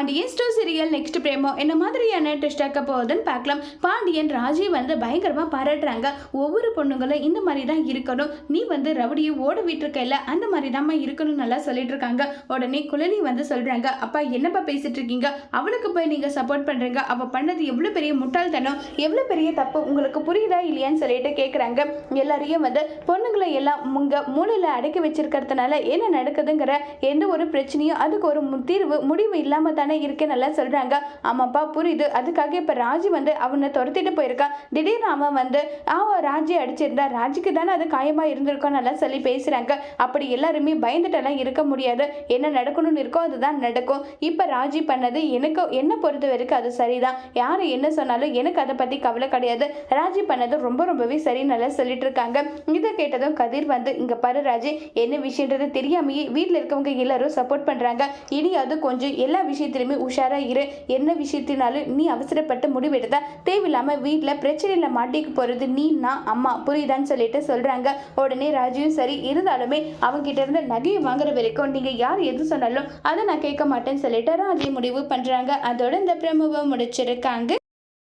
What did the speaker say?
Pandian store serial next promo? என்ன மாதிரியான test ஆக்க போகுதுன்னு பார்க்கலாம். பாண்டியன் ராஜி வந்து பயங்கரமாக பாராட்டுறாங்க. ஒவ்வொரு பொண்ணுங்களும் இந்த மாதிரி தான் இருக்கணும். நீ வந்து ரவுடியை ஓட விட்டுருக்கல அந்த மாதிரி தான் இருக்கணும் நல்லா சொல்லிட்டு இருக்காங்க. உடனே குழலி வந்து சொல்கிறாங்க அப்பா என்னப்பா பேசிட்டு இருக்கீங்க? அவளுக்கு போய் நீங்கள் சப்போர்ட் பண்ணுறீங்க அவள் பண்ணது எவ்வளோ பெரிய முட்டாள்தனம். எவ்வளோ பெரிய தப்பு உங்களுக்கு புரியுதா இல்லையான்னு சொல்லிட்டு கேட்குறாங்க எல்லாரையும் வந்து பொண்ணுங்களை எல்லாம் உங்கள் மூளையில் அடக்கி வச்சிருக்கிறதுனால என்ன நடக்குதுங்கிற எந்த ஒரு பிரச்சனையும் அதுக்கு ஒரு தீர்வு முடிவு இல்லாமல் தானே இருக்கே நல்லா சொல்கிறாங்க ஆமாப்பா புரியுது. அதுக்காக இப்போ ராஜி வந்து அவனை துரத்திட்டு போயிருக்கான் திடீர்னு அவன் வந்து அவன் ராஜி அடிச்சிருந்தா ராஜிக்கு தானே அது காயமாக இருந்திருக்கும் நல்லா சொல்லி பேசுகிறாங்க அப்படி எல்லாருமே பயந்துட்டெல்லாம் இருக்க முடியாது. என்ன நடக்கணும்னு இருக்கோ அதுதான் நடக்கும். இப்போ ராஜி பண்ணது எனக்கு என்ன பொறுத்த வரைக்கும் அது சரிதான். யார் என்ன சொன்னாலும் எனக்கு அதை பற்றி கவலை கிடையாது. ராஜி பண்ணது ரொம்ப ரொம்பவே சரி நல்லா சொல்லிட்டு இருக்காங்க. இதை கேட்டதும் கதிர் வந்து இங்கே பாரு ராஜி என்ன விஷயன்றது தெரியாமையே வீட்டில் இருக்கவங்க எல்லாரும் சப்போர்ட் பண்ணுறாங்க இனி அது கொஞ்சம் எல்லா விஷயத்தையும் விஷயத்திலுமே உஷாராக இரு. என்ன விஷயத்தினாலும் நீ அவசரப்பட்டு முடிவெடுத்தா தேவையில்லாமல் வீட்டில் பிரச்சனையில் மாட்டிக்க போகிறது நீ நான் அம்மா. புரியுதான்னு சொல்லிட்டு சொல்கிறாங்க உடனே ராஜுவும் சரி. இருந்தாலுமே அவங்ககிட்ட இருந்து நகையை வாங்குற வரைக்கும் நீங்கள் யார் எது சொன்னாலும் அதை நான் கேட்க மாட்டேன்னு சொல்லிட்டு ராஜி முடிவு பண்ணுறாங்க அதோட இந்த பிரமுவை முடிச்சிருக்காங்க.